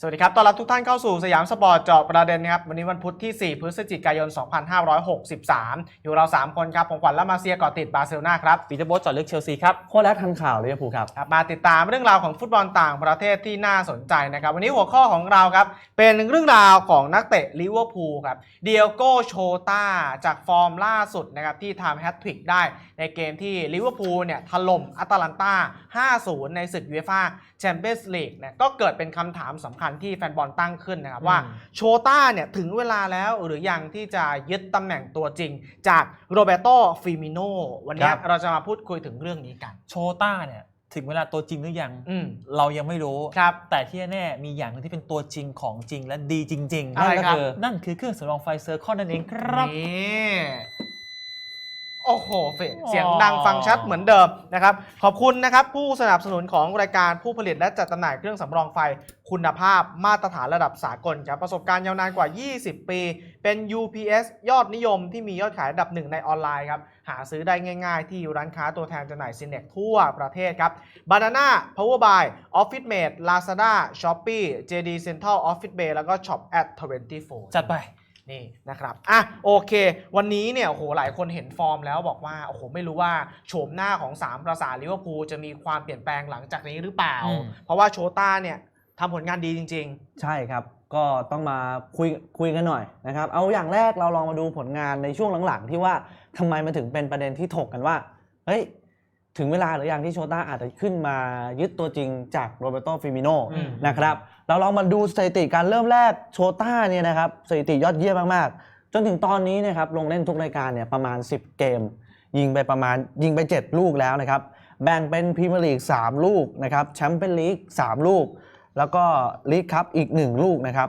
สวัสดีครับ ต้อนรับทุกท่านเข้าสู่สยามสปอร์ตเจาะประเด็นนะครับ วันนี้วันพุธที่ 4 พฤศจิกายน 2563 อยู่เรา 3 คนครับ ผมขวัญและมาเซียเกาะติดบาร์เซโลนาครับปีเตอร์โบสจอดลึกเชลซีครับ โค้ชแรกทันข่าวลิเวอร์พูลครับครับมาติดตามเรื่องราวของฟุตบอลต่างประเทศที่น่าสนใจนะครับ วันนี้หัวข้อของเราครับ เป็นเรื่องราวของนักเตะลิเวอร์พูลครับ เดียโกโชตาจากฟอร์มล่าสุดนะครับที่ทำแฮตทริกได้ในเกมที่ลิเวอร์พูลเนี่ยถล่มอัตแลนตา 5-0 ในศึกยูเอฟ่าแชมเปี้ยนส์ลีกเนี่ยก็เกิดเป็นคำถามสำคัญที่แฟนบอลตั้งขึ้นนะครับ ว่าอืมโชต้าเนี่ยถึงเวลาแล้วหรือยังที่จะยึดตำแหน่งตัวจริง จากโรเบโตฟิมิโนวันนี้ครับเราจะมาพูดคุยถึงเรื่องนี้กัน โชต้าเนี่ยถึงเวลาตัวจริงหรือยังอืมเรายังไม่รู้ครับแต่ที่แน่ๆมีอย่างหนึงที่เป็นตัวจริงของจริงและดีจริงๆอะไรนั่นครัก็บคือนั่นคือเครื่องสำรองไฟเซอร์คอนนั่นเองครับนี่ โอ้โหเฟอ๋อเสียงดังฟังชัดเหมือนเดิมนะครับ ขอบคุณนะครับ ผู้สนับสนุนของรายการผู้ผลิตและจัดจำหน่ายเครื่องสำรองไฟคุณภาพมาตรฐานระดับสากลครับประสบการณ์ยาวนานกว่า 20 ปี เป็น UPS ยอดนิยมที่มียอดขายอันดับหนึ่งในออนไลน์ครับ หาซื้อได้ง่ายๆ ที่ร้านค้าตัวแทนจำหน่ายซินเน็กทั่วประเทศครับ Banana Power by Office Mate Lazada Shopee JD Central Office Bay แล้วก็ Shop at 24 จัดไป นี่นะครับอะโอเค วันนี้เนี่ยโอ้โหหลายคนเห็นฟอร์มแล้วบอกว่าโอ้โหไม่รู้ว่าโฉมหน้าของ 3 ประสาลิเวอร์พูลจะมีความเปลี่ยนแปลงหลังจากนี้หรือเปล่า อืม เพราะว่าโชต้าเนี่ยทำผลงานดีจริง ใช่ครับ ก็ต้องมาคุยคุยกันหน่อยนะครับ เอาอย่างแรกเราลองมาดูผลงานในช่วงหลังๆ ที่ว่าทำไมมันถึงเป็นประเด็นที่ถกกันว่า เฮ้ย ถึงเวลาหรือยังที่โชต้าอาจจะขึ้นมายึดตัวจริงจากโรเบโตฟิมิโนอืม นะครับเราลองมาดูสถิติการเริ่มแรกโชต้าเนี่ยนะครับสถิติยอดเยี่ยมมากๆ จนถึงตอนนี้นะครับลงเล่นทุกรายการเนี่ยประมาณ 10 เกม ยิงไปประมาณยิงไป 7 ลูกแล้วนะครับ แบ่งเป็นพรีเมียร์ลีก 3 ลูกนะครับแชมเปี้ยนลีก 3 ลูก แล้วก็ลีกคัพอีก 1 ลูกนะครับ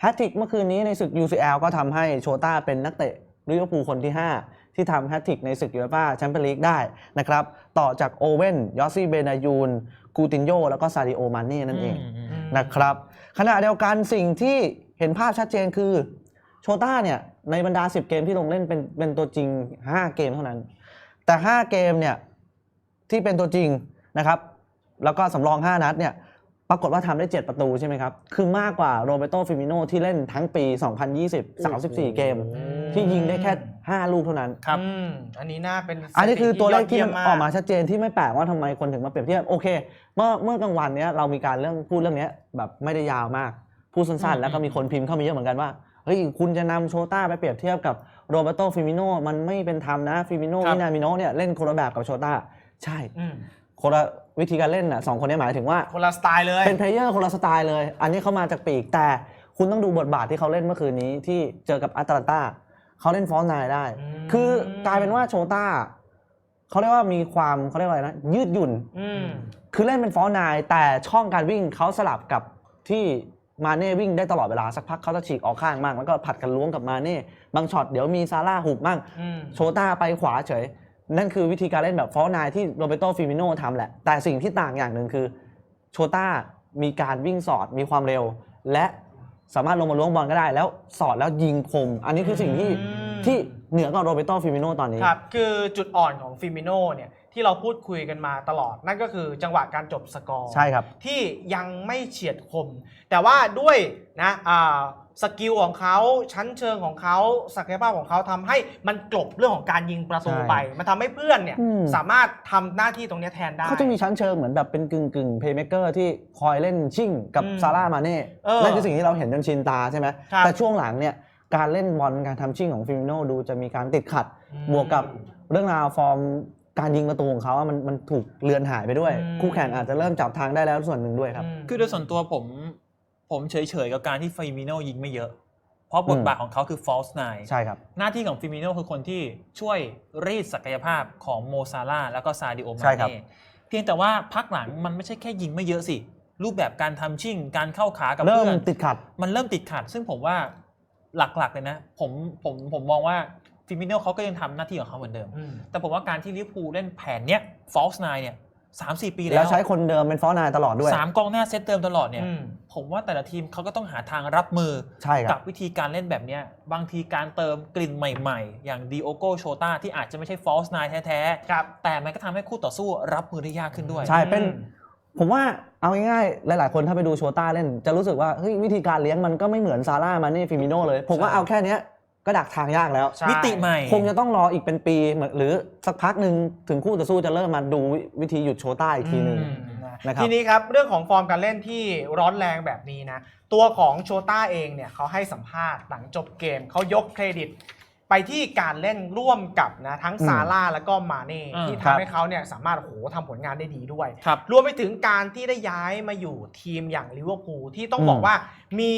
แฮตทริกเมื่อคืนนี้ในศึก UCL ก็ทำให้โชต้าเป็นนักเตะลิเวอร์พูลคนที่ 5 ที่ทำแฮตทริกในศึกยูโรปาแชมเปี้ยนลีกได้นะครับต่อจากโอเว่นยอสซี่เบนายูนกูตินโยแล้วก็ซาดิโอมานเน่นั่นเองๆนะครับขณะเดียวกันสิ่งที่เห็นภาพชัดเจนคือโชต้าเนี่ยในบรรดา 10 เกมที่ลงเล่นเป็นเป็นตัวจริง 5 เกมเท่านั้น แต่ 5 เกมเนี่ยที่เป็นตัวจริงนะครับ แล้วก็สำรอง 5 นัดเนี่ยปรากฏว่าทำได้ 7 ประตูใช่ไหมครับ คือมากกว่าโรเบโตฟิมิโนที่เล่นทั้งปี 2020 34 เกม ที่ยิงได้แค่ 5 ลูกเท่านั้น ครับอืมอันนี้น่าเป็นอันนี้คือตัวเลขที่ยมันยออกมาชัดเจนที่ไม่แปลกว่าทำไมคนถึงมาเปรียบเทียบโอเค เมื่อเมื่อกลางวันเนี้ยเรามีการเรื่องพูดเรื่องเนี้ยแบบไม่ได้ยาวมาก พูดสั้นอืมๆแล้วก็มีคนพิมพ์เข้ามาเยอะเหมือนกันว่าเฮ้ยคุณจะนำโชต้าไปเปรียบเทียบกับโรเบโตฟิมิโนมันไม่เป็นธรรมนะฟิมิโนครับวินามิโนเนี่ยเล่นคนละแบบกับโชต้าใช่อืมคนละวิธีการเล่นน่ะสองคนนี้หมายถึงว่า คนละสไตล์เลย เป็นเพลเยอร์คนละสไตล์เลย อันนี้เขามาจากปีกแต่คุณต้องดูบทบาทที่เขาเล่นเมื่อคืนนี้ที่เจอกับอาตแลนตา เขาเล่นฟอนต์ไนน์ได้ อืม คือกลายเป็นว่าโชต้าเขาเรียกว่ามีความเขาเรียกว่าอะไรนะ ยืดหยุ่น อืม คือเล่นเป็นฟอนต์ไนน์แต่ช่องการวิ่งเขาสลับกับที่มาเน่วิ่งได้ตลอดเวลาสักพักเขาจะฉีกออกข้างบ้างแล้วก็ผัดกันล้วงกับมาเน่บางช็อตเดี๋ยวมีซาร่าหุบบ้างอืม โชต้าไปขวาเฉย นั่นคือวิธีการเล่นแบบฟอลนายที่โรเบโตฟิมิโนทำแหละ แต่สิ่งที่ต่างอย่างหนึ่งคือ โชต้ามีการวิ่งสอดมีความเร็ว และ สามารถลงมาล้วงบอลก็ได้ แล้วสอดแล้วยิงคม อันนี้คือสิ่งที่อืม ที่เหนือกว่าโรเบโตฟิมิโนตอนนี้ ครับ คือจุดอ่อนของฟิมิโนเนี่ย ที่เราพูดคุยกันมาตลอด นั่นก็คือจังหวะการจบสกอร์ใช่ครับ ที่ยังไม่เฉียดคม แต่ว่าด้วยนะอ่าสกิลของเขาชั้นเชิงของเขาศักยภาพของเขาทำให้มันกลบเรื่องของการยิงประตูใช่ไป มันทำให้เพื่อนเนี่ยอืมสามารถทำหน้าที่ตรงเนี้ยแทนได้เขาจะมีชั้นเชิงเหมือนแบบเป็นกึ่งกึ่งเพย์เมเกอร์ที่คอยเล่นชิ่งกับอืมซาร่ามาเน่เออนั่นคือสิ่งที่เราเห็นจนชินตาใช่ไหมครับแต่ช่วงหลังเนี่ยการเล่นบอลการทำชิ่งของฟิมิโนดูจะมีการติดขัดอืมบวกกับเรื่องราวฟอร์ม การยิงประตูของเขาอะมันมันถูกเลือนหายไปด้วย อืม คู่แข่งอาจจะเริ่มจับทางได้แล้วส่วนหนึ่งด้วยครับมคือโดยส่วนตัวผม ผมเฉยๆกับการที่ฟิมิโนยิงไม่เยอะ เพราะบทบาทของเขาคือ false nine ใช่ครับ หน้าที่ของฟิมิโนคือคนที่ช่วยรีดศักยภาพของโมซาร่าห์แล้วก็ซาดิโอมาใช่ครับ เน่เพียงแต่ว่าพักหลังมันไม่ใช่แค่ยิงไม่เยอะสิ รูปแบบการทำชิ่ง การเข้าขากับเริ่มเพื่อน ติดขัด มันเริ่มติดขัด ซึ่งผมว่าหลักๆเลยนะ ผมผมผมมองว่า ฟิมิโนเขาก็ยังทำหน้าที่ของเขาเหมือนเดิมอืมแต่ผมว่าการที่ลิเวอร์พูลเล่นแผนเนี้ย false nine เนี่ยสามสี่ปีแล้แล้ววใช้คนเดิมเป็นฟอร์นายตลอดด้วยสามกองหน้าเซตเดิมตลอดเนี่ยอืมผมว่าแต่ละทีมเขาก็ต้องหาทางรับมือใช่คกัรับบวิธีการเล่นแบบเนี้ยบางทีการเติมกลิ่นใหม่ๆ อย่างดีโอโกโชตาที่อาจจะไม่ใช่ false nine แท้ครับๆแต่มันก็ทำให้คู่ต่อสู้รับมือได้ยากขึ้นด้วย ใช่เป็นผมว่าเอาง่ายๆ หลาย ๆ คนถ้าไปดูโชต้าเล่น จะรู้สึกว่าเฮ้ยวิธีการเลี้ยงมันก็ไม่เหมือนซาร่ามาเน่ฟิมิโนเลย ผมว่าใช่เอาแค่เนี้ย ก็ดักทางยากแล้ว ใช่ มิติใหม่ คงจะต้องรออีกเป็นปีเหมือนหรือสักพักหนึ่งถึงคู่ต่อสู้จะเริ่มมาดูวิธีหยุดโชต้าอีกทีหนึ่ง อืมนะครับทีนี้ครับเรื่องของฟอร์มการเล่นที่ร้อนแรงแบบนี้นะ ตัวของโชต้าเองเนี่ยเขาให้สัมภาษณ์หลังจบเกมเขายกเครดิต ไปที่การเล่นร่วมกับนะทั้งอืมซาร่าแล้วก็มาเน่อ่าที่ครัทำบให้เขาเนี่ยสามารถโอ้โหทำผลงานได้ดีด้วย ครับ รวมไปถึงการที่ได้ย้ายมาอยู่ทีมอย่างลิเวอร์พูลที่ต้องอืมบอกว่ามี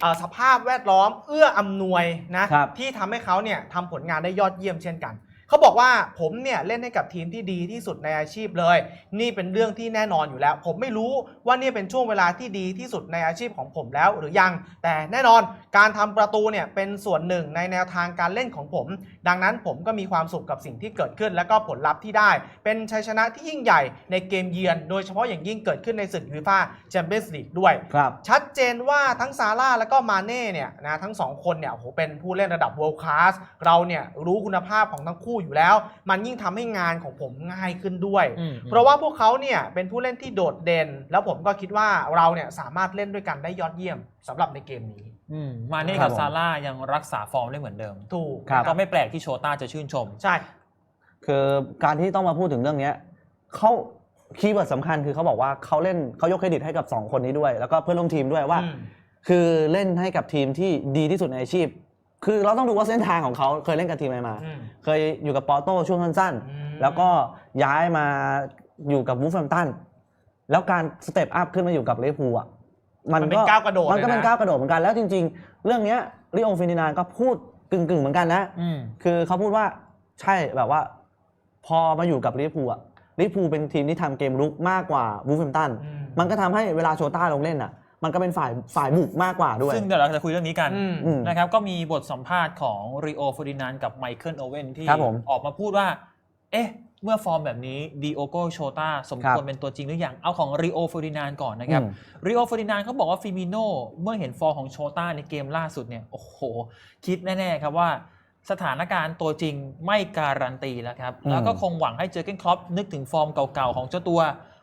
เอ่อสภาพแวดล้อมเอื้ออำนวยนะครับ ที่ทำให้เขาเนี่ยทำผลงานได้ยอดเยี่ยมเช่นกัน เขาบอกว่าผมเนี่ยเล่นให้กับทีมที่ดีที่สุดในอาชีพเลย นี่เป็นเรื่องที่แน่นอนอยู่แล้ว ผมไม่รู้ว่านี่เป็นช่วงเวลาที่ดีที่สุดในอาชีพของผมแล้วหรือยัง แต่แน่นอนการทำประตูเนี่ยเป็นส่วนหนึ่งในแนวทางการเล่นของผม ดังนั้นผมก็มีความสุขกับสิ่งที่เกิดขึ้น และก็ผลลัพธ์ที่ได้ เป็นชัยชนะที่ยิ่งใหญ่ในเกมเยือน โดยเฉพาะอย่างยิ่งเกิดขึ้นในศึกยูฟ่าแชมเปี้ยนส์ลีกด้วยครับชัดเจนว่าทั้งซาร่าแล้วก็มาเน่เนี่ยนะทั้งสองคนเนี่ยโอ้โหเป็นผู้เล่นระดับ world class เราเนี่ยรู้คุณภาพของทั้งคู่อยู่แล้ว มันยิ่งทำให้งานของผมง่ายขึ้นด้วยอืมเพราะว่าพวกเขาเนี่ยเป็นผู้เล่นที่โดดเด่น แล้วผมก็คิดว่าเราเนี่ยสามารถเล่นด้วยกันได้ยอดเยี่ยมสำหรับในเกมนี้อืมมาเน่ครักับบผมซาร่ายังรักษาฟอร์มได้เหมือนเดิม ถูกครับก็ไม่แปลกที่โชต้าจะชื่นชม ใช่ คือการที่ต้องมาพูดถึงเรื่องเนี้ยเขาคีย์เวิร์ดสำคัญคือเขาบอกว่าเขาเล่นเขายกเครดิตให้กับ 2 คนนี้ด้วย แล้วก็เพื่อนร่วมทีมด้วยว่าอืมคือเล่นให้กับทีมที่ดีที่สุดในอาชีพ คือเราต้องดูว่าเส้นทางของเขาเคยเล่นกับทีมอะไรมา อืมเคยอยู่กับปอร์โต้ช่วงสั้นอืม ๆแล้วก็ย้ายมาอยู่กับวูฟแฮมตันแล้วการสเต็ปอัพขึ้นมาอยู่กับลิเวอร์พูลอะมันเป็นก้าวกระโดดมันก็เลยนะเป็นก้าวกระโดดเหมือนกันแล้วจริง ๆ เรื่องเนี้ยริโอฟินินานก็พูดกึ่งๆเหมือนกันนะ อืม คือเขาพูดว่าใช่แบบว่า พอมาอยู่กับลิเวอร์พูลอะลิเวอร์พูลเป็นทีมที่ทำเกมรุกมากกว่าวูฟแฮมตัน อืม มันก็ทำให้เวลาโชต้าลงเล่นอะ มันก็เป็นฝ่ายฝ่ายบุกมากกว่าด้วย ซึ่งเดี๋ยวเราจะคุยเรื่องนี้กันอืมอืมนะครับก็มีบทสัมภาษณ์ของรีโอฟ r ดินานกับไมเคิลโอเวนที่ครับผมออกมาพูดว่า เอ๊ะ เมื่อฟอร์มแบบนี้ดีโอโกโชตาสมครัควรบเป็นตัวจริงหรือยังเอาของรีโอฟ r ดินานก่อนนะครับอืมรีโอฟ r ดินานเขาบอกว่าฟิมิโนเมื่อเห็นฟอร์มของโชตาในเกมล่าสุดเนี่ย โอ้โห คิดแน่ ๆ ครับว่าสถานการณ์ตัวจริงไม่การันตีแล้วครับ อืม แล้วก็คงหวังให้เจอเกนครอปนึกถึงฟอร์มเก่า ๆ ของเจ้าตัว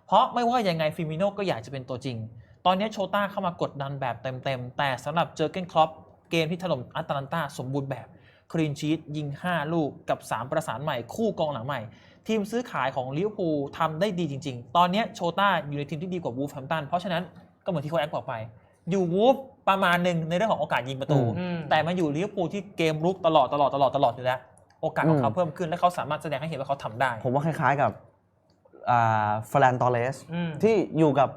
เพราะไม่ว่ายังไงฟิมิโนก็อยากจะเป็นตัวจริง ตอนนี้โชต้าเข้ามากดดันแบบเต็มๆ แต่สำหรับเจอเกนครอปเกมที่ถล่มอัตแลนตาสมบูรณ์แบบคลีนชีตยิง 5 ลูกกับ 3 ประสานใหม่คู่กองหลังใหม่ ทีมซื้อขายของลิเวอร์พูลทำได้ดีจริง ๆ ตอนนี้โชต้าอยู่ในทีมที่ดีกว่าวูฟแฮมตันเพราะฉะนั้นก็เหมือนที่เขาแอคบอกไป อยู่วูฟประมาณหนึ่งในเรื่องของโอกาสยิงประตูอืมแต่มาอยู่ลิเวอร์พูลที่เกมรุกตลอดตลอดตลอดตลอดอยู่แล้วโอกาสของเขาอืมเพิ่มขึ้นและเขาสามารถแสดงให้เห็นว่าเขาทำได้ ผมว่าคล้ายๆกับอ่าฟรานตอเลสอืมที่อยู่กับ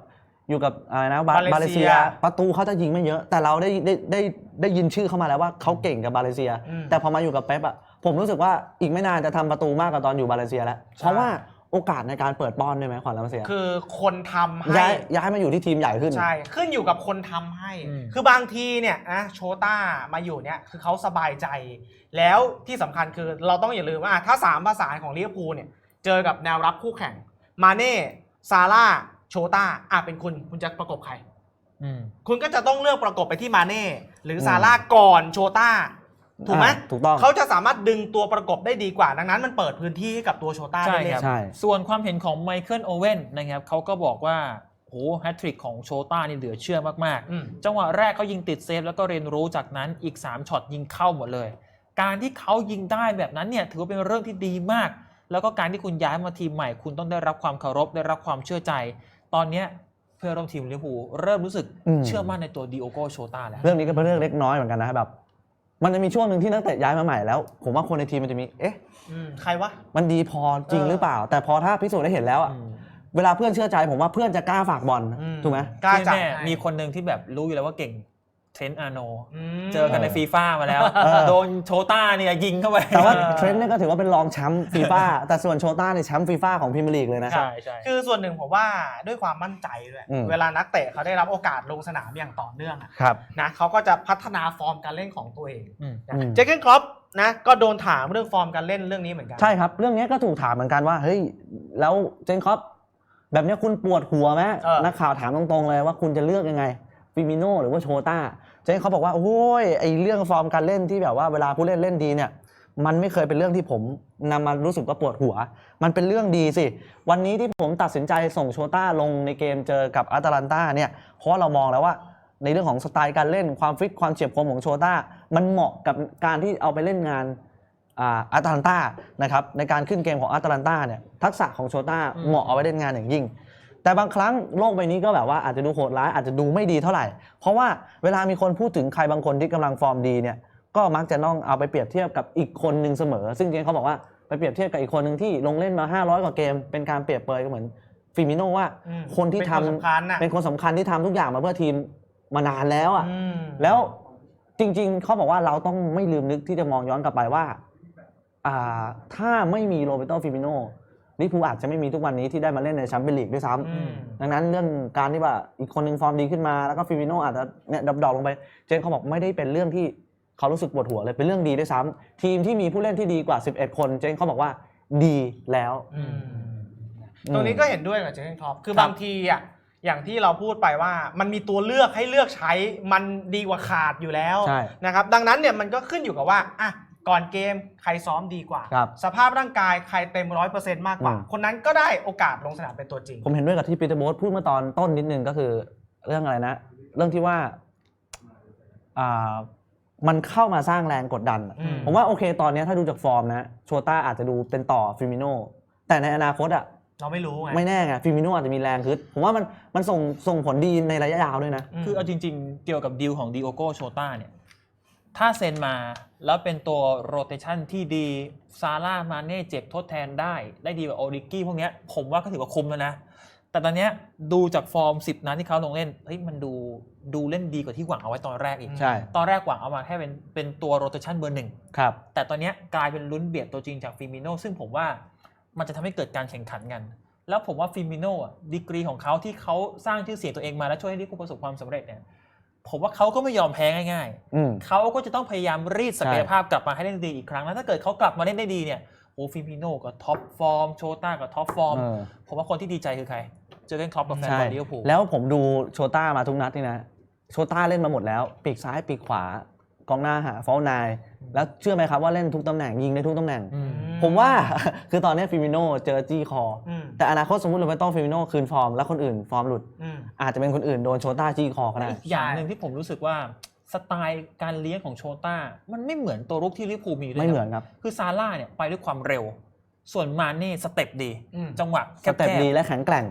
อยู่กับอะไรนะบาบาเลเซีย บาเลเซียประตูเขาจะยิงไม่เยอะ แต่เราได้ได้ได้ได้ยินชื่อเข้ามาแล้วว่าเขาเก่งกับบาเลเซีย อืมแต่พอมาอยู่กับเป๊ปอะผมรู้สึกว่าอีกไม่นานจะทำประตูมากกว่าตอนอยู่บาเลเซียแล้วเพราะว่าโอกาสในการเปิดป้อนด้วยไหมขวัญลำเสียคือคนทำให้ ย้ายย้ายมาอยู่ที่ทีมใหญ่ขึ้น ใช่ ขึ้นอยู่กับคนทำให้ อืม คือบางทีเนี่ยนะโชต้ามาอยู่เนี่ยคือเขาสบายใจ แล้วที่สำคัญคือเราต้องอย่าลืมว่าอะถ้าสามภาษานของลิเวอร์พูลเนี่ย เจอกับแนวรับคู่แข่ง มาเน่ ซาร่า โชต้าอะเป็นคุณคุณจะประกบใคร อืม คุณก็จะต้องเลือกประกบไปที่มาเน่หรืออืมซาร่าก่อนโชต้าถูกไหมอ่าถูกต้อง เขาจะสามารถดึงตัวประกบได้ดีกว่า ดังนั้นมันเปิดพื้นที่ให้กับตัวโชต้าใช่ได้เล่ครันบใช่ ส่วนความเห็นของไมเคิลโอเว่นนะครับเขาก็บอกว่าโหแฮตทริกของโชต้านี่เหลือเชื่อมากอืม ๆ จังหวะแรกเขายิงติดเซฟแล้วก็เรียนรู้จากนั้นอีก 3ช็อตยิงเข้าหมดเลย การที่เขายิงได้แบบนั้นเนี่ยถือว่าเป็นเรื่องที่ดีมาก แล้วก็การที่คุณย้ายมาทีมใหม่ คุณต้องได้รับความเคารพได้รับความเชื่อใจ ตอนเนี้ยเพื่อนร่วมทีมลิเวอร์พูลเริ่มรู้สึกอืม เชื่อมั่นในตัวดิโอโกโชต้าแล้ว เรื่องนี้ก็เป็นเรื่องเล็กน้อยเหมือนกันนะแบบ มันจะมีช่วงหนึ่งที่นักเตะย้ายมาใหม่แล้ว ผมว่าคนในทีมมันจะมี เอ๊ะ อืมใครวะ มันดีพอจริงเออหรือเปล่า แต่พอถ้าพิสูจน์ได้เห็นแล้วอะอืมเวลาเพื่อนเชื่อใจผมว่าเพื่อนจะกล้าฝากบอลอืถูกไหม กล้าจับ แน่ให้ๆมีคนหนึ่งที่แบบรู้อยู่แล้วว่าเก่ง เทรนต์อาโนมเจอกันในเออฟีฟ่ามาแล้วเออโดนโชต้าเนี่ยยิงเข้าไป แต่ว่าเออเทรนต์เนี่ยก็ถือว่าเป็นรองแชมป์ฟีฟ่าแต่ส่วนโชต้าในยแชมป์ฟีฟ่าของพรีเมียร์ลีกเลยนะ ใช่ใช่คือส่วนหนึ่งผมว่าด้วยความมั่นใจด้วยอืมเวลานักเตะเขาได้รับโอกาสลงสนามอย่างต่อเนื่องอะครับนะเขาก็จะพัฒนาฟอร์มการเล่นของตัวเองอืมนะอืมเจเกนครอปนะก็โดนถามเรื่องฟอร์มการเล่นเรื่องนี้เหมือนกัน ใช่ครับ เรื่องนี้ก็ถูกถามเหมือนกันว่าเฮ้ยแล้วเจนคอปแบบเนี้ยคุณปวดหัวไหมเออนักข่าวถามตรงๆเลยว่าคุณจะเลือกยังไง ฟิมิโนหรือว่าโชต้าเจนเขาบอกว่าโอ้ยไอเรื่องฟอร์มการเล่นที่แบบว่าเวลาผู้เล่นเล่นดีเนี่ยมันไม่เคยเป็นเรื่องที่ผมนำมารู้สึกว่าปวดหัว มันเป็นเรื่องดีสิ วันนี้ที่ผมตัดสินใจส่งโชต้าลงในเกมเจอกับอาตาลันตาเนี่ยเพราะว่าเรามองแล้วว่าในเรื่องของสไตล์การเล่นความฟิตความเฉียบคมของโชต้า มันเหมาะกับการที่เอาไปเล่นงานอ่าอาตาลันตานะครับในการขึ้นเกมของอาตาลันตาเนี่ยทักษะของโชต้าอืมเหมาะเอาไว้เล่นงานอย่างยิ่ง แต่บางครั้งโลกใบนี้ก็แบบว่าอาจจะดูโหดร้ายอาจจะดูไม่ดีเท่าไหร่ เพราะว่าเวลามีคนพูดถึงใครบางคนที่กำลังฟอร์มดีเนี่ยก็มักจะต้องเอาไปเปรียบเทียบกับอีกคนหนึ่งเสมอ ซึ่งจริงๆเขาบอกว่าไปเปรียบเทียบกับอีกคนหนึ่งที่ลงเล่นมา 500 กว่าเกม เป็นการเปรียบเปรยก็เหมือนฟิมิโนว่าอืมคนที่เป็นทำคนสำคัญน่ะเป็นคนสำคัญที่ทำทุกอย่างมาเพื่อทีมมานานแล้วอะอืมแล้วจริง ๆเขาบอกว่าเราต้องไม่ลืมนึกที่จะมองย้อนกลับไปว่าอ่าถ้าไม่มีโรเบโตฟิมิโน ลิเวอร์พูลอาจจะไม่มีทุกวันนี้ที่ได้มาเล่นในแชมเปี้ยนลีกด้วยซ้ำอืมดังนั้นเรื่องการที่ว่าอีกคนหนึ่งฟอร์มดีขึ้นมาแล้วก็ฟิมิโนอาจจะเนี่ยดรอปๆลงไปเจนเขาบอกไม่ได้เป็นเรื่องที่เขารู้สึกปวดหัวเลยเป็นเรื่องดีด้วยซ้ำทีมที่มีผู้เล่นที่ดีกว่า 11 คน เจนเขาบอกว่าดีแล้วอืมอืมตรงนี้ก็เห็นด้วยกับเจอร์เกนคล็อปคือครับบางทีอะอย่างที่เราพูดไปว่ามันมีตัวเลือกให้เลือกใช้มันดีกว่าขาดอยู่แล้วใช่นะครับดังนั้นเนี่ยมันก็ขึ้นอยู่กับว่าอะ ก่อนเกมใครซ้อมดีกว่า ครับ สภาพร่างกายใครเต็มร้อยเปอร์เซ็นต์มากกว่า อืม คนนั้นก็ได้โอกาสลงสนามเป็นตัวจริง ผมเห็นด้วยกับที่ปีเตอร์โบสพูดเมื่อตอนต้นนิดนึงก็คือ เรื่องอะไรนะ เรื่องที่ว่าอ่ามันเข้ามาสร้างแรงกดดันอะอืม ผมว่าโอเคตอนเนี้ยถ้าดูจากฟอร์มนะโชต้าอาจจะดูเป็นต่อฟิมิโนแต่ในอนาคตอะ เราไม่รู้ไงไม่แน่ไงฟิมิโนอาจจะมีแรงขึ้นผมว่ามันมันส่งส่งผลดีในระยะยาวด้วยนะ ม คือเอาจริงๆ เกี่ยวกับดีลของดิโอโกโชต้าเนี่ย ถ้าเซ็นมาแล้วเป็นตัวโรเตชันที่ดีซาร่ามาเน่เจ็บทดแทนได้ ได้ดีกว่าโอริกี้พวกเนี้ยผมว่าก็ถือว่าคุ้มแล้วนะ แต่ตอนเนี้ยดูจากฟอร์ม 10 นัดที่เขาลงเล่นเฮ้ยมันดูดูเล่นดีกว่าที่หวังเอาไว้ตอนแรกอีก ใช่ ตอนแรกหวังเอามาแค่เป็นเป็นตัวโรเตชันเบอร์หนึ่งครับ แต่ตอนเนี้ยกลายเป็นลุ้นเบียดตัวจริงจากฟิมิโนซึ่งผมว่ามันจะทำให้เกิดการแข่งขันกัน แล้วผมว่าฟิมิโนอะดีกรีของเขาที่เขาสร้างชื่อเสียงตัวเองมาแล้วช่วยให้ลิเวอร์พูลประสบความสำเร็จเนี่ย ผมว่าเขาก็ไม่ยอมแพ้ง่ายอืม ๆเขาก็จะต้องพยายามรีดศักยภาพกลับมาให้เล่นดีอีกครั้งแล้วถ้าเกิดเขากลับมาเล่นได้ดีเนี่ยโอ้ฟิมิโนก็ท็อปฟอร์มโชต้าก็ท็อปฟอร์มเออ ผมว่าคนที่ดีใจคือใครเจอเกนคล็อปกับแฟนใช่บอลลิเวอร์พูลแล้วผมดูโชต้ามาทุกนัดนี่นะ โชต้าเล่นมาหมดแล้ว ปีกซ้ายปีกขวา กองหน้าหาฟอลนายแล้วเชื่อไหมครับว่าเล่นทุกตำแหน่งยิงได้ทุกตำแหน่งอืมผมว่า คือตอนนี้ฟิมิโนเจอจี้คออืมแต่อนาคตสมมติโรเบโตฟิมิโนคืนฟอร์ม แล้วคนอื่นฟอร์มหลุดอืมอาจจะเป็นคนอื่นโดนโชต้าจี้คอก็ได้อีกอย่างหนึ่งที่ผมรู้สึกว่าสไตล์การเลี้ยงของโชต้า มันไม่เหมือนตัวรุกที่ลิเวอร์พูลมีด้วยะไม่เหมือนครับ คือซาร่าเนี่ยไปด้วยความเร็ว ส่วนมาเน่สเต็ปดีอืมจังหวะสเต็ปแคบๆดีและแข็งแกร่ง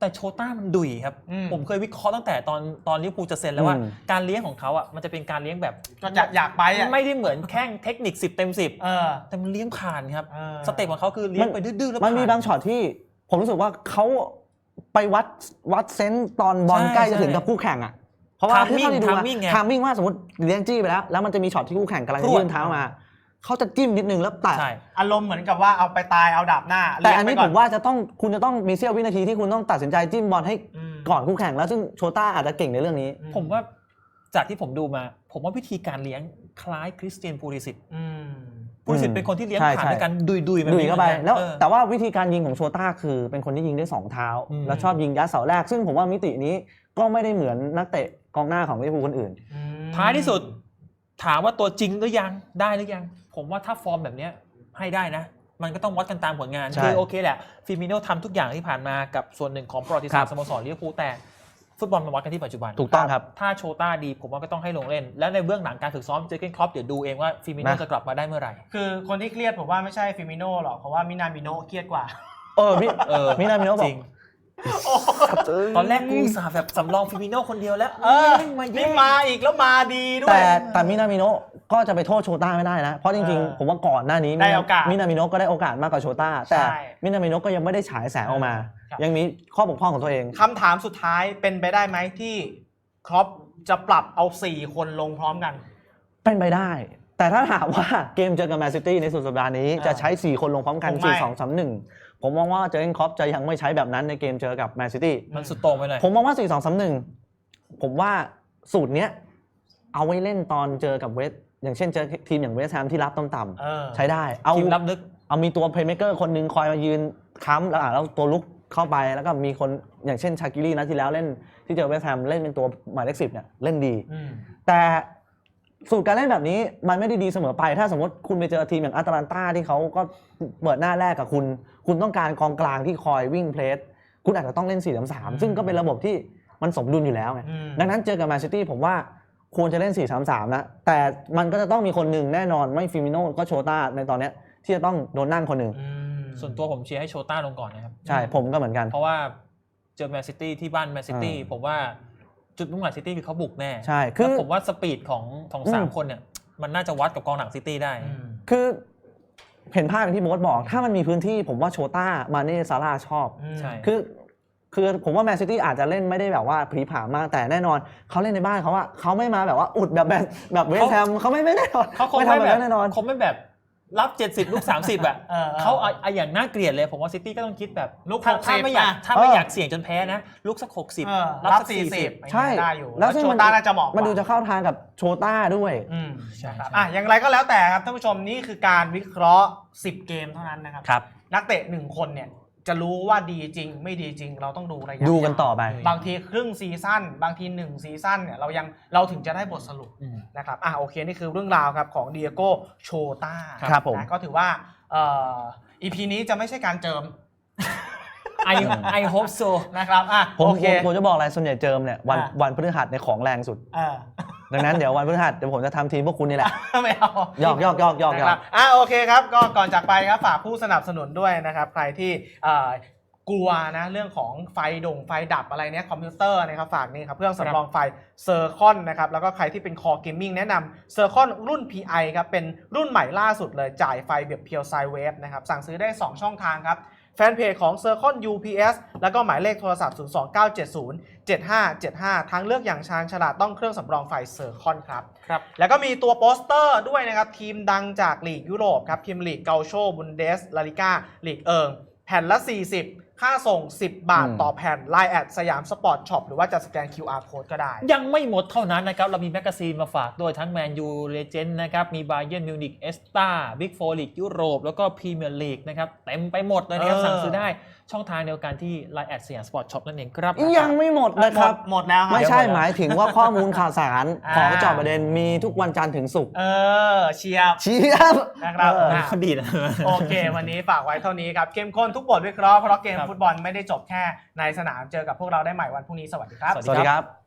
แต่โชต้ามันดุยครับ อืม ผมเคยวิเคราะห์ตั้งแต่ตอนตอนลิเวอร์พูลจะเซ็นแล้วว่า อืม การเลี้ยงของเขาอะมันจะเป็นการเลี้ยงแบบ ก็อยากอยากไปอะไม่ได้เหมือนแข้งเทคนิค 10 เต็ม 10 เออ แต่มันเลี้ยงผ่านครับ เออ สเต็ปของเขาคือเลี้ยงไปดื้อๆแล้วมันมีผ่ บางช็อตที่ผมรู้สึกว่าเขาไปวัดวัดเซนส์ตอนบอลใช่ใกล้จะใช่ถึงกับคู่แข่งอะเพราะว่า Timing ที่เท่าที่ดู Timing ไงทามมิ่งว่าสมมติเลี้ยงจี้ไปแล้ว แล้วมันจะมีช็อตที่คู่แข่งกำลังพรจะวดยื่นเท้ามา เขาจะจิ้มนิดนึงแล้วแตะใช่ อารมณ์เหมือนกับว่าเอาไปตายเอาดาบหน้าแต่เลี้ยงอันไปนี้ก่ผมว่าจะต้องคุณจะต้องมีเสี้ยววินาทีที่คุณต้องตัดสินใจจิ้มบอลให้อืม ก่อนคู่แข่งแล้วซึ่งโชต้าอาจจะเก่งในเรื่องนี้ อืผมว่าจากที่ผมดูมา ผมว่าวิธีการเลี้ยงคล้ายคริสเตียนปูริสิตอืม ปูริสิตเป็นคนที่เลี้ยงใช่ผ่านใช่ ด้วยกันดุยๆแบบดุยนี้เข้าไปหมือนกันแล้วเออ แต่ว่าวิธีการยิงของโชต้าคือเป็นคนที่ยิงได้สองเท้า อืม แล้วชอบยิงยัดเสาแรก ซึ่งผมว่ามิตินี้ก็ไม่ได้เหมือนนักเตะกองหน้าของลิเวอร์พูลคนอื่นอืมท้ายที่สุด ถามว่าตัวจริงหรือยังได้หรือยัง ผมว่าถ้าฟอร์มแบบเนี้ยให้ได้นะ มันก็ต้องวัดกันตามผลงานใช่คือโอเคแหละฟิมิโนทำทุกอย่างที่ผ่านมากับส่วนหนึ่งของประวัติศาสตครัร์บสโมสรลิเวอร์พูลแต่ฟุตบอลมันวัดกันที่ปัจจุบันถูกต้องครับ ถ้าโชต้าดีผมว่าก็ต้องให้ลงเล่น แล้วในเบื้องหลังการฝึกซ้อมเจอเกนครอปเดี๋ยวดูเองว่าฟิมิโนนะ จะกลับมาได้เมื่อไหร่ คือคนที่เครียดผมว่าไม่ใช่ฟิมิโน่หรอกเพราะว่ามินามิโนะเครียดกว่า เออมิเออมินามิโนะบอจกริง ตอนแรกกูอุตสาห์แบบสำรองฟิมิโนคนเดียวแล้วเออแม่งมาแย่นี่ง มาอีกแล้วมาดีด้วย แต่แต่มินามิโนะก็จะไปโทษโชต้าไม่ได้นะ เพราะจริงเออๆ ผมว่าก่อนหน้านี้ได้โอกาสมินามิโนะก็ได้โอกาสมากกว่าโชต้า แต่ใช่มินามิโนะก็ยังไม่ได้ฉายแสงออกมา ครับ ยังมีข้อบกพร่องของตัวเอง คำถามสุดท้ายเป็นไปได้ไหมที่ครอปจะปรับเอา 4 คนลงพร้อมกัน เป็นไปได้ แต่ถ้าถามว่าเกมเจอกับแมนซิตี้ในสุดสัปดาห์นี้อ่าจะใช้ 4 คนลงพร้อมกันคงไม่4 2 3 1 ผมมองว่าเจอร์เกนคล็อปจะยังไม่ใช้แบบนั้นในเกมเจอกับแมนซิตี้มันสุดโต่งไปเลยผมมองว่า 4 2 3 1 ผมว่าสูตรเนี้ยเอาไว้เล่นตอนเจอกับเวสอย่างเช่นเจอทีมอย่างเวสต์แฮมที่รับต่ำเออๆใช้ได้ เอาทีมรับลึกเอามีตัวเพลย์เม k เกอร์คนหนึงคอยมายืนค้ำแล้วอะแล้วตัวลุกเข้าไปแล้วก็มีคนอย่างเช่นชากิลี่นะที่แล้วเล่นที่เจอเวสต์แฮมเล่นเป็นตัวหมายเลขสิบเนี่ยเล่นดีอืมแต่ สูตรการเล่นแบบนี้มันไม่ได้ดีเสมอไป ถ้าสมมติคุณไปเจอทีมอย่างอาตแลนตาที่เขาก็เปิดหน้าแรกกับคุณ คุณต้องการกองกลางที่คอยวิ่งเพลสคุณอาจจะต้องเล่น4 3 3ซึ่งก็เป็นระบบที่มันสมดุลอยู่แล้วไงอืมดังนั้นเจอกับแมนซิตี้ผมว่าควรจะเล่น 4 3 3 นะ แต่มันก็จะต้องมีคนหนึ่งแน่นอนไม่ฟิมิโน่ก็โชต้าในตอนเนี้ยที่จะต้องโดนนั่งคนหนึ่งอืมส่วนตัวผมเชียร์ให้โชต้าลงก่อนนะครับ ใช่ผมก็เหมือนกัน เพราะว่าเจอแมนซิตี้ที่บ้านแมนซิตี้อ่าผมว่า จุดมุ่งหมายซิตี้คือเขาบุกแน่ใช่คือแล้วผมว่าสปีดของของสามอืม คนเนี่ย มันน่าจะวัดกับกองหลังซิตี้ได้อืมคือเห็นภาพอย่างที่โบ๊ทบอก ถ้ามันมีพื้นที่ผมว่าโชต้ามาเน่ซาร่าชอบ ใช่ คือคือผมว่าแมนซิตี้อาจจะเล่นไม่ได้แบบว่าผลีผามมากแต่แน่นอนเขาเล่นในบ้านเขาอะเขาไม่มาแบบว่าอุดแบบแบบแบบเวสต์แฮมเขาไม่ไม่แน่นอนเขาคงไม่ไม่ทำแบบแบบนั้นแน่นอน คงไม่แบบ รับ 70 ลูก 30อะเออเขาเอาเอาอย่างน่าเกลียดเลย ผมว่าซิตี้ก็ต้องคิดแบบลูกถ้า60ถ้าไม่อยากอะ ถ้าไม่เออออยากเสี่ยงจนแพ้นะ ลูกสัก เออ60 รับรับสักสี่สิบ40 ใช่ได้อยู่แล้แล้ววซึ่งโชมันต้าน่าจะเหมาะกว่า มันดูจะเข้าทางกับโชต้าด้วย อืมใช่นะครับใช่ อะอย่างไรก็แล้วแต่ครับท่านผู้ชมนี่คือการวิเคราะห์ 10 เกมเท่านั้นนะครับ ครับ นักเตะหนึ่งคนเนี่ย จะรู้ว่าดีจริง ไม่ดีจริง เราต้องดูระยะดูกันต่อไปยาวบางทีครึ่งซีซั่นบางทีหนึ่งซีซั่นเนี่ยเรายังเราถึงจะได้บทสรุปอืมนะครับอะโอเค นี่คือเรื่องราวครับของเดียโก้โชต้าครับผมนะก็ถือว่าเอ่อ EP นี้จะไม่ใช่การเจิม I I hope so นะครับอะผมโอเคผมผมจะบอกอะไรส่วนใหญ่เจิมเนี่ยวันอะวันพฤหัสในยของแรงสุดเออ ดังนั้นเดี๋ยววันพฤหัสเดี๋ยวผมจะทำทีมพวกคุณนี่แหละ ไม่เอาหยอกหยอกหยอกหยอกหยอกนะครับอะโอเคครับก็ก่อนจากไปครับฝากผู้สนับสนุนด้วยนะครับใครที่เอ่อกลัวนะเรื่องของไฟดงไฟดับอะไรเนี้ยคอมพิวเตอร์นะครับฝากนี่ครับเครื่องสำรองไฟเซอร์คอนนะครับแล้วก็ใครที่เป็นคอเกมมิ่งแนะนำเซอร์คอนรุ่น PI ครับเป็นรุ่นใหม่ล่าสุดเลยจ่ายไฟแบบเพียวไซเวฟนะครับสั่งซื้อได้ 2 ช่องทางครับ แฟนเพจของ c i r c o n UPS แล้วก็หมายเลขโทรศัพท์ 02970 7575 ทั้งเลือกอย่างชาญฉลาดต้องเครื่องสำรองไฟเซอร์คอนครับ ครับ แล้วก็มีตัวโปสเตอร์ด้วยนะครับ ทีมดังจากลีกยุโรปครับทีมลีกเกาโชบุนเดสลาลิก้าลีกเอิงแผ่นละ 40 ค่าส่ง 10 บาทอืมต่อแผ่น Line แอดสยามสปอร์ตช็อปหรือว่าจะสแกน QR Code ก็ได้ ยังไม่หมดเท่านั้นนะครับ เรามีแมกกาซีนมาฝากด้วยทั้งแมนยูเลเจนด์นะครับ มีบาเย r n นมิวนิกเอสตาบิ๊กโฟลีกยุโรป แล้วก็พรีเมียร์ลีกนะครับ เต็มไปหมดเลยนะครับเออสั่งซื้อได้ ช่องทางเดียวกันที่ Line แอดสยามสปอร์ตช็อปนั่นเองครับยังไม่หมดนะครับ หมดหมดแล้วครับไม่ใช่เดี๋ยวหมายถึงว่าข้อมูลข่าวสารอ่าของเจอบประเด็นมีทุกวันจันทร์ถึงศุกร์เออเชียร์เชียบนะครับเอออะเขาดีนะโอเค วันนี้ฝากไว้เท่านี้ครับเข้มข้นทุกบทวิเคราะห์เพราะเกมครับฟุตบอลไม่ได้จบแค่ในสนามเจอกับพวกเราได้ใหม่วันพรุ่งนี้สวัสดีครับสวัสสวัสดีครับ